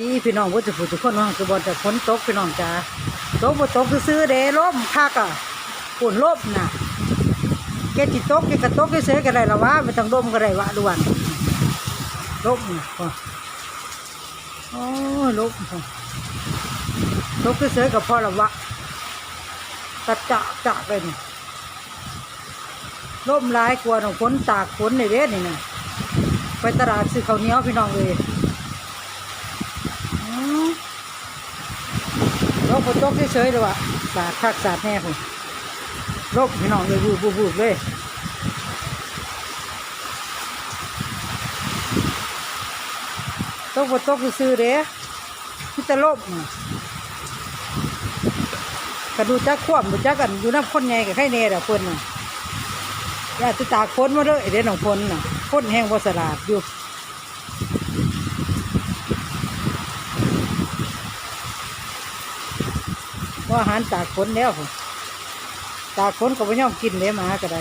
ดีพี่น้องว่าจะผู้ทุกคนว่าคือบอลจะฝนตกพี่น้องจ้าตกบ่ตกซื้อเด้ล่มคักอะฝนล่มน่ะแกจิตกแกกระตกเฉยๆก็ได้ละวะไม่ต้องล่มก็ได้วะด่วนล่มน่ะพ่อโอ้ล่มพ่อตกเฉยๆก็พอละวะกระจะจะไปนี่ล่มร้ายกลัวหนองฝนตากฝนในเด้นี่น่ะไปตลาดซื้อข้าวเหนียวพี่น้องเลย รบ ฝนตกเฉยๆเลยว่ะสาดคักสาดแน่ผมรบพี่น้องเลยบูบูบูบเลยตกฝนตกซื่อเด้ที่จะลบน่ะกระดูจักขวบดูจักกันอยู่น้ำข้นใหญ่กับไข่เน่ดอกเพิ่นน่ะอย่าจะตากฝนมาเลยเด้น้องฝนน่ะฝนแห้งบ่สลาดอยู่ ว่าอาหารตากฝนแล้วผมตากฝนก็ไม่ยอมกินเลยมาก็ได้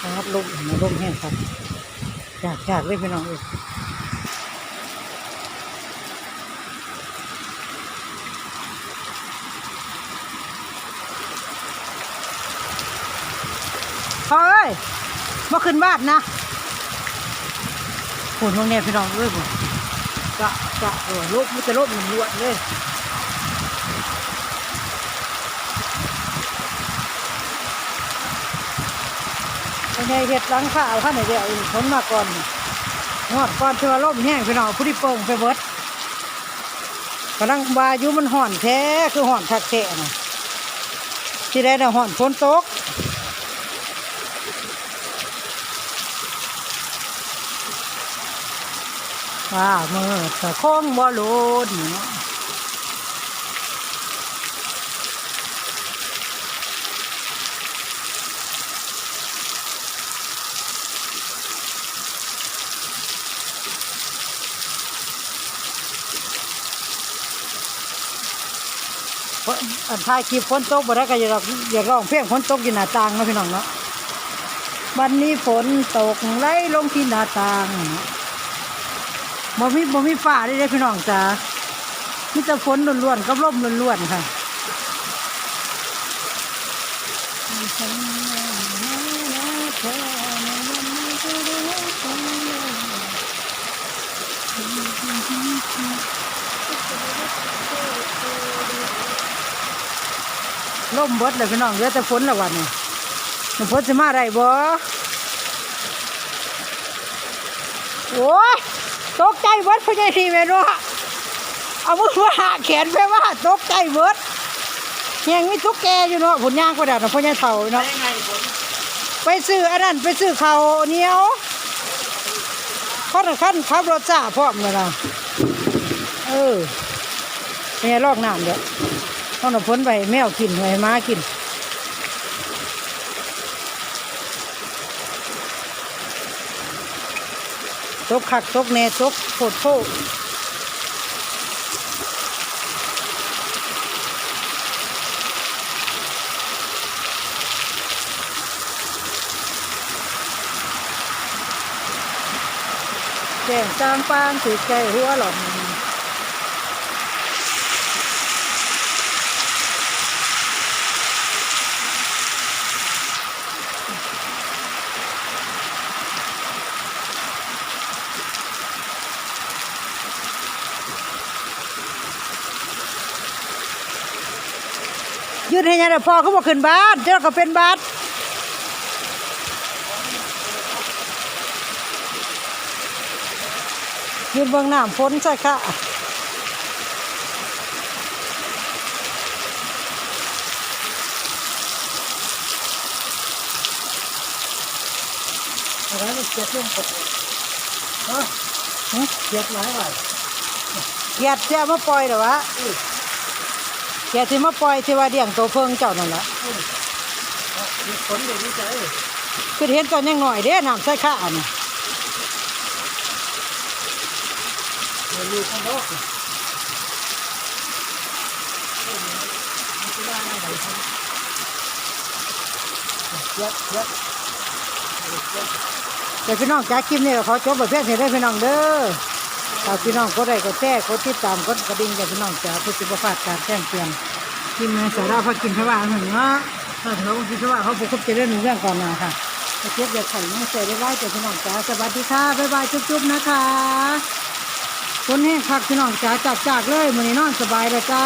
ครับลมมาลมแห้งครับอยากอยากเลยพี่น้องเอ้ยเฮ้ยมาขึ้นบ้านนะฝนลงเนี่ยพี่น้องเอ้ยผม กะกะเออลบมันจะลบมันลวดเลยเป็นไงเห็ดหลังข้าวข้าวไหนเดียวผลมาก่อนงอดก่อนเชื่อลมแห้งพี่น้องผู้ที่เปิงไปเบิดกำลังวายุมันห่อนแท้คือห่อนทักแท้นะที่ได้น่ะห่อนฝนตก ว่าเมื่อตะคงบ่ลนเนอันท้ายคลิปฝนตกบ่ได้ก็อย่าร้องอย่าร้องเพลงฝนตกอยู่หน้าต่างนะพี่น้องเนาะวันนี้ฝนตกไหลลงที่หน้าต่าง บ่มีบ่มีฟ้าได้เด้อพี่น้องจ้ามีแต่ฝนล้วนๆกับลมล้วนๆค่ะลมเบิดเลยพี่น้องเหลือแต่ฝนละวันนี้มันฝนจะมาได้บ่โอ้ย ตกใจเบิดพ่อใหญ่ทีแม่รู้เอามือมาหาแขนไปว่าตกใจเบิดยังมีตุ๊กแกอยู่เนาะผลย่างก็ได้เนาะพ่อใหญ่เฒ่าเนาะไปซื้ออันนั้นไปซื้อเขาเหนียวขั้นขั้นขับรถจ้าพร้อมเลยนะเออเป็นไงลอกน้ำเด้อต้องเอาพ้นไปแมวกินไปม้ากิน ซกขักซกแน่ซกโผดโพแจ้งจางปางถือใจหัวหล่อน ยืนให้ยังไงพอเขาบอกขึ้นบานเจ้าก็เป็นบานยืนเบื้องหน้าฝนใช่ค่ะอะไรมันเจ็บลงกดฮะเจ็บหลายวันเกียดเจ้ามาปล่อยเหรอวะ แกที่มาปล่อยที่ว่าเดี่ยงตัวเพิงเจ้านั่นแหละผลเดี๋ยวนี้ใจคือเห็นตอนยังหน่อยเด้น้ำใส่ข้าวนี่เดี๋ยวลูกข้างนอกเย็ดเย็ดเดี๋ยวพี่น้องจ้าคลิปนี้ก็ขอจบแบบเพียงเท่านี้พี่น้องเด้อ ถ้าพี่น้องก็ได้ก็แท้กดติดตามกดกระดิ่งกับพี่น้องจ้าเพื่อสิบพลาดการแจ้งเตือนกินมาสาระพักกินพระว่าหนึ่งเนาะถ้าเขาคิดว่าเขาบุกเข้าใจเรื่องหนึ่งเรื่องก่อนนาค่ะเทียบอย่าไข่ไม่ใส่ได้ไล่แต่พี่น้องจ้าสวัสดีค่ะบ๊ายบายจุ๊บๆนะคะคนแห้งคักพี่น้องจ้าจัดจากเลยมือนี้นอนสบายเลยจ้า